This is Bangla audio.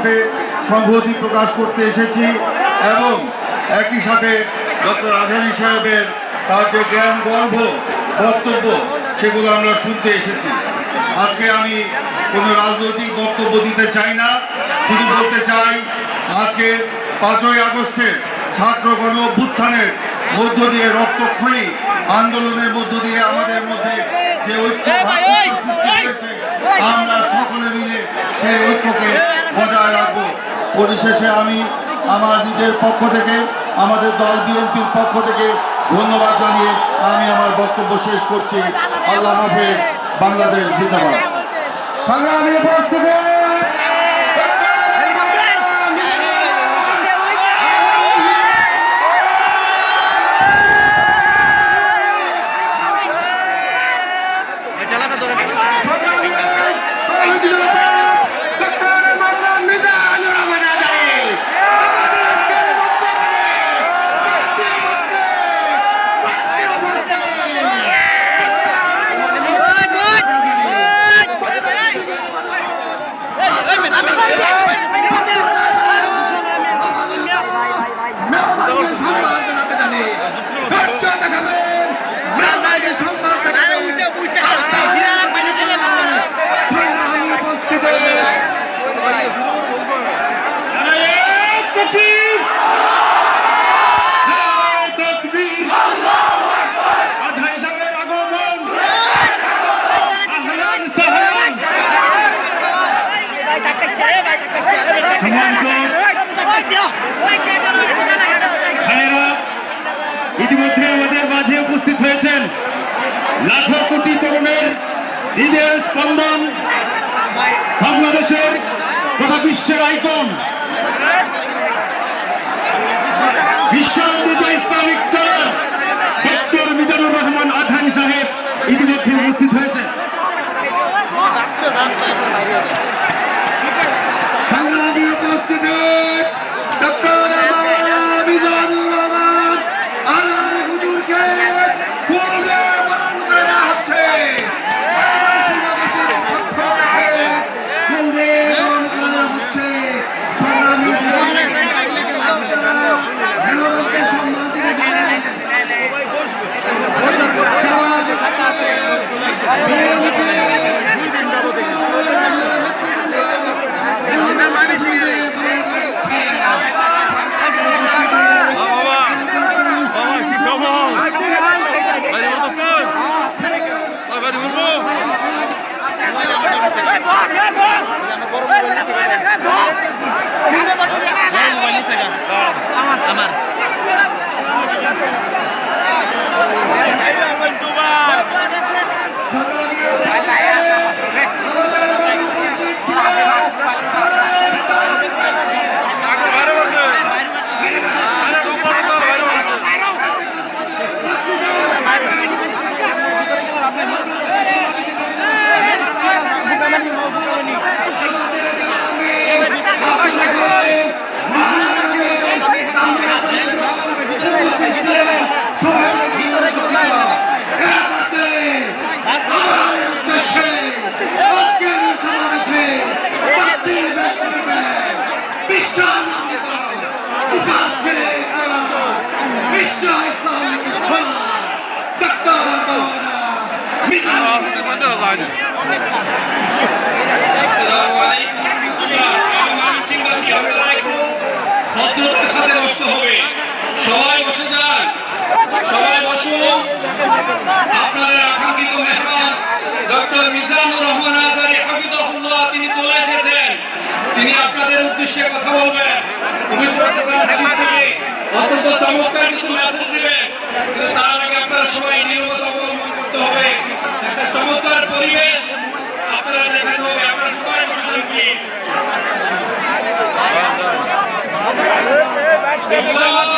সাথে সংহতি প্রকাশ করতে এসেছি এবং একই সাথে ডক্টর আধানি সাহেবের তার যে জ্ঞান গর্ভ বক্তব্য সেগুলো আমরা শুনতে এসেছি। আজকে আমি কোনো রাজনৈতিক বক্তব্য দিতে চাই না, শুধু বলতে চাই, আজকে পাঁচই আগস্টের ছাত্র গণ অভ্যুত্থানের মধ্য দিয়ে রক্তক্ষয়ী আন্দোলনের মধ্য দিয়ে আমাদের মধ্যে যে ঐক্য আমরা সেই ঐক্যকে বজায় রাখব। পরিশেষে আমি আমার নিজের পক্ষ থেকে আমাদের দল বিএনপির পক্ষ থেকে ধন্যবাদ জানিয়ে আমি আমার বক্তব্য শেষ করছি। আল্লাহ হাফেজ বাংলাদেশ জিন্দাবাদ। সংগ্রামী উপস্থিতি। লাখো কোটি তরুণের হৃদয় স্পন্দন বাংলাদেশের তথা বিশ্বের আইকন। Yeah, হবে সবাই আপনাদের ডক্টর তিনি চলে এসেছেন তিনি আপনাদের উদ্দেশ্যে কথা বলবেন অত্যন্ত চমৎকার কিছু মেসেজ দিবেন। কিন্তু তার আগে আপনারা সবাই নিয়মতা অবলম্বন করতে হবে। একটা চমৎকার পরিবেশ আপনারা দেখাতে হবে আমরা সবাই please।